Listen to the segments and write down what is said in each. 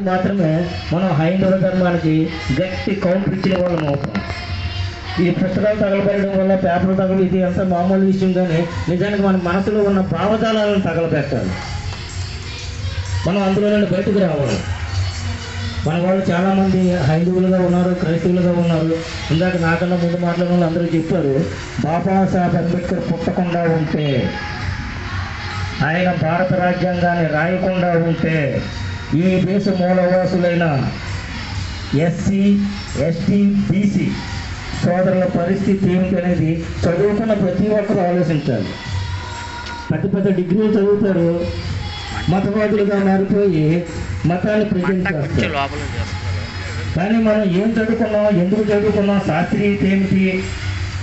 మాత్రమే మనం హైందవ ధర్మానికి గట్టి కౌంటర్ ఇచ్చిన వాళ్ళం అవుతాం. ఈ పుస్తకాలు తగలబెట్టడం వల్ల పేపర్లు తగలు ఇది అంత మామూలు విషయం కానీ నిజానికి మన మనసులో ఉన్న భావజాలను తగలబెట్టాలి. మనం అందులో నుండి బయటకు రావాలి. మన వాళ్ళు చాలామంది హైందువులుగా ఉన్నారు క్రైస్తవులుగా ఉన్నారు. ఇందాక నాకన్నా ముందు మాట్లాడిన వాళ్ళు అందరూ చెప్పారు బాబాసాహెబ్ అంబేద్కర్ పుట్టకుండా ఉంటే ఆయన భారత రాజ్యాంగాన్ని రాయకుండా ఉంటే ఈ దేశ మూలవాసులైన ఎస్సీ ఎస్టీ బీసీ సోదరుల పరిస్థితి ఏమిటి అనేది చదువుకున్న ప్రతి ఒక్కరు ఆలోచించాలి. పెద్ద పెద్ద డిగ్రీలు చదువుతారు మతవాదులుగా మారిపోయి మతాన్ని ప్రజెంట్ చేస్తారు. కానీ మనం ఏం చదువుకున్నాం ఎందుకు చదువుకున్నాం శాస్త్రీయత ఏమిటి?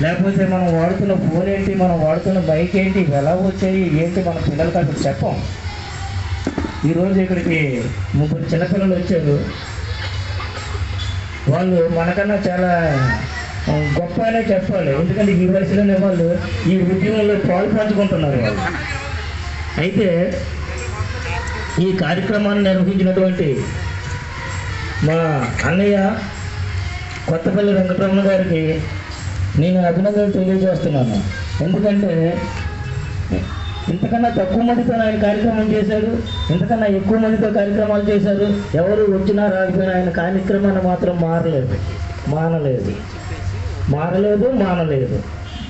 లేకపోతే మనం వాడుతున్న ఫోన్ ఏంటి మనం వాడుతున్న బైక్ ఏంటి ఎలా వచ్చాయి ఏంటి మన పిల్లలకి అసలు చెప్పం. ఈరోజు ఇక్కడికి ముగ్గురు చిన్నపిల్లలు వచ్చారు. వాళ్ళు మనకన్నా చాలా గొప్ప అనే చెప్పాలి. ఎందుకంటే ఈ వయసులోనే వాళ్ళు ఈ ఉద్యమంలో పాలు పంచుకుంటున్నారు వాళ్ళు. అయితే ఈ కార్యక్రమాన్ని నిర్వహించినటువంటి మా అన్నయ్య కొత్తపల్లి వెంకటరమణ గారికి నేను అభినందనలు తెలియజేస్తున్నాను. ఎందుకంటే ఇంతకన్నా తక్కువ మందితో ఆయన కార్యక్రమం చేశాడు ఇంతకన్నా ఎక్కువ మందితో కార్యక్రమాలు చేశారు ఎవరు వచ్చినా రాకపోయినా ఆయన కార్యక్రమాన్ని మాత్రం మారలేదు మానలేదు. మారలేదు మానలేదు.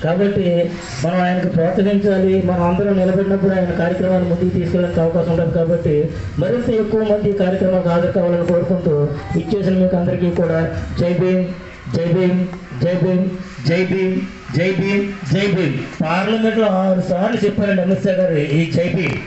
కాబట్టి మనం ఆయనకు ప్రోత్సహించాలి మనం అందరం నిలబడినప్పుడు ఆయన కార్యక్రమాన్ని ముందుకు తీసుకెళ్ళడానికి అవకాశం ఉంటుంది కాబట్టి మరింత ఎక్కువ మంది ఈ కార్యక్రమాలకు హాజరు కావాలని కోరుకుంటూ ఇచ్చేసిన మీకు అందరికీ కూడా జై భీమ్ జై భీమ్ జై భీమ్ జై భీమ్. జై భీమ్ జై భీమ్. పార్లమెంట్లో ఆరు సార్లు చెప్పారండి అమిత్ షా గారు ఈ జై భీమ్.